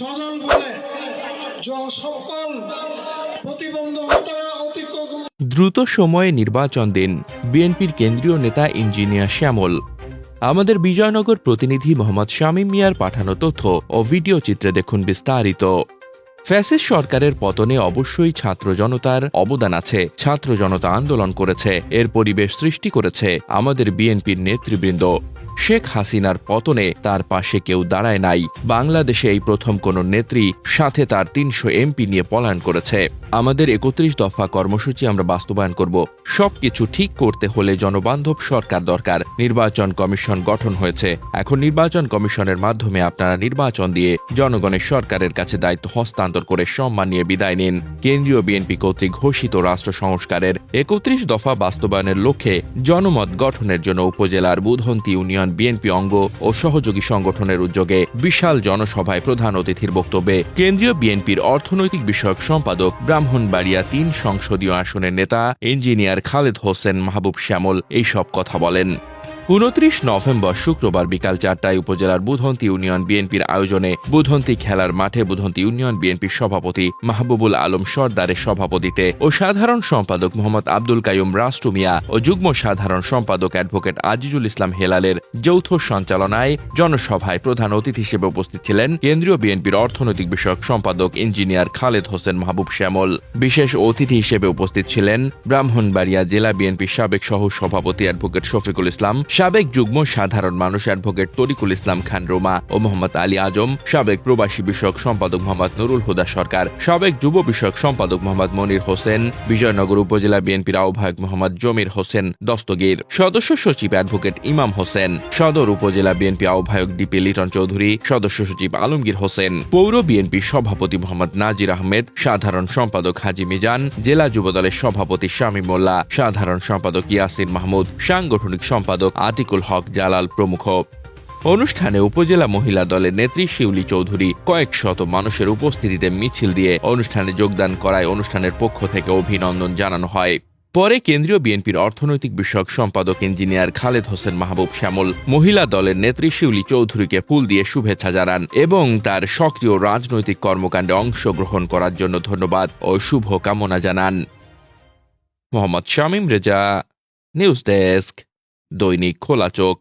বলে সকল দ্রুত সময়ে নির্বাচন দিন, বিএনপির কেন্দ্রীয় নেতা ইঞ্জিনিয়ার শ্যামল। আমাদের বিজয়নগর প্রতিনিধি মোহাম্মদ শামীম মিয়ার পাঠানো তথ্য ও ভিডিও চিত্রে দেখুন বিস্তারিত। ফ্যাসিস্ট সরকারের পতনে অবশ্যই ছাত্র জনতার অবদান আছে। ছাত্র জনতা আন্দোলন করেছে, এর পরিবেশ সৃষ্টি করেছে আমাদের বিএনপির নেতৃবৃন্দ। শেখ হাসিনার পতনে তার পাশে কেউ দাঁড়ায় নাই। বাংলাদেশে এই প্রথম কোন নেত্রী, সাথে তার তিনশো এমপি নিয়ে পলায়ন করেছে। আমাদের একত্রিশ দফা কর্মসূচি আমরা বাস্তবায়ন করব। সবকিছু ঠিক করতে হলে জনবান্ধব সরকার দরকার। নির্বাচন কমিশন গঠন হয়েছে। এখন নির্বাচন কমিশনের মাধ্যমে আপনারা নির্বাচন দিয়ে জনগণের সরকারের কাছে দায়িত্ব হস্তান্তর করে সম্মান নিয়ে বিদায় নিন। কেন্দ্রীয় বিএনপি কর্তৃক ঘোষিত রাষ্ট্র সংস্কারের একত্রিশ দফা বাস্তবায়নের লক্ষ্যে জনমত গঠনের জন্য উপজেলার বুধন্তি ইউনিয়ন বিএনপি অঙ্গ ও সহযোগী সংগঠনের উদ্যোগে বিশাল জনসভায় প্রধান অতিথির বক্তব্যে কেন্দ্রীয় বিএনপির অর্থনৈতিক বিষয়ক সম্পাদক ব্রাহ্মণবাড়িয়া তিন সংসদীয় আসনের নেতা ইঞ্জিনিয়ার খালেদ হোসেন মাহবুব শ্যামল এইসব কথা বলেন। উনত্রিশ নভেম্বর শুক্রবার বিকাল চারটায় উপজেলার বুধন্তি ইউনিয়ন বিএনপির আয়োজনে বুধন্তি খেলার মাঠে বুধন্তি ইউনিয়ন বিএনপির সভাপতি মাহবুবুল আলম সর্দারের সভাপতিতে ও সাধারণ সম্পাদক মোহাম্মদ আব্দুল কায়ুম রাষ্ট্র মিয়া ও যুগ্ম সাধারণ সম্পাদক অ্যাডভোকেট আজিজুল ইসলাম হেলালের যৌথ সঞ্চালনায় জনসভায় প্রধান অতিথি হিসেবে উপস্থিত ছিলেন কেন্দ্রীয় বিএনপির অর্থনৈতিক বিষয়ক সম্পাদক ইঞ্জিনিয়ার খালেদ হোসেন মাহবুব শ্যামল। বিশেষ অতিথি হিসেবে উপস্থিত ছিলেন ব্রাহ্মণবাড়িয়া জেলা বিএনপির সাবেক সহ সভাপতি অ্যাডভোকেট শফিকুল ইসলাম সাবেক যুগ্ম সাধারণ মানুষ অ্যাডভোকেট তরিকুল ইসলাম খান রোমা ও মোহাম্মদ আলী আজম, সাবেক প্রবাসী বিষয়ক সম্পাদক মোহাম্মদ নুরুল হুদা সরকার, সাবেক যুব বিষয়ক সম্পাদক মোহাম্মদ মনির হোসেন, বিজয়নগর উপজেলা বিএনপির আহ্বায়ক মোহাম্মদ জমির হোসেন দস্তগীর, সদস্য সচিব অ্যাডভোকেট ইমাম হোসেন, সদর উপজেলা বিএনপি আহ্বায়ক ডিপি লিটন চৌধুরী, সদস্য সচিব আলমগীর হোসেন, পৌর বিএনপি সভাপতি মোহাম্মদ নাজির আহমেদ, সাধারণ সম্পাদক হাজি মিজান, জেলা যুবদলের সভাপতি শামীম মোল্লা, সাধারণ সম্পাদক ইয়াসির মাহমুদ, সাংগঠনিক সম্পাদক আতিকুল হক জালাল প্রমুখ। অনুষ্ঠানে উপজেলা মহিলা দলের নেত্রী শিউলি চৌধুরী কয়েক শত মানুষের উপস্থিতিতে মিছিল দিয়ে অনুষ্ঠানে যোগদান করায় অনুষ্ঠানের পক্ষ থেকে অভিনন্দন জানানো হয়। পরে কেন্দ্রীয় বিএনপির অর্থনৈতিক বিষয়ক সম্পাদক ইঞ্জিনিয়ার খালেদ হোসেন মাহবুব শ্যামল মহিলা দলের নেত্রী শিউলি চৌধুরীকে ফুল দিয়ে শুভেচ্ছা জানান এবং তার সক্রিয় রাজনৈতিক কর্মকাণ্ডে অংশগ্রহণ করার জন্য ধন্যবাদ ও শুভ কামনা জানান। Mohammad Shamim Reza, news desk. দৈনিক খোলা চোখ।